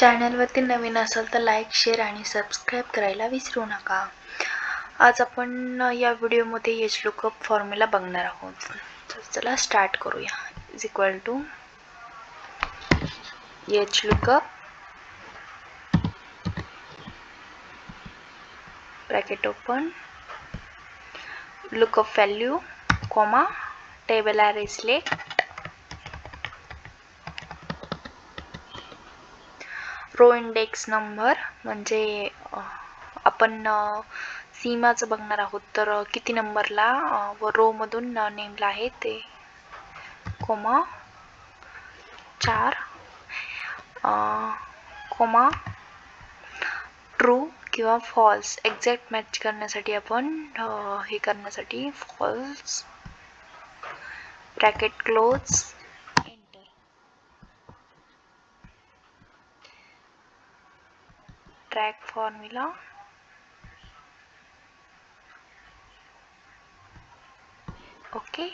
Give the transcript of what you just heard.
चॅनलवरती नवीन असाल तर लाईक शेअर आणि सबस्क्राईब करायला विसरू नका. आज आपण या व्हिडिओमध्ये एच लुकअप फॉर्म्युला बघणार आहोत. तर चला स्टार्ट करूया. Is equal to H lookup bracket open lookup value comma table R lake pro index number म्हणजे आपण सीमाचं बघणार आहोत. तर किती नंबरला व रोमधून नेमला आहे ते? कोमा चार. कोमा ट्रू किंवा फॉल्स एक्झॅक्ट मॅच करण्यासाठी आपण हे करण्यासाठी false bracket close subtract formula. Okay.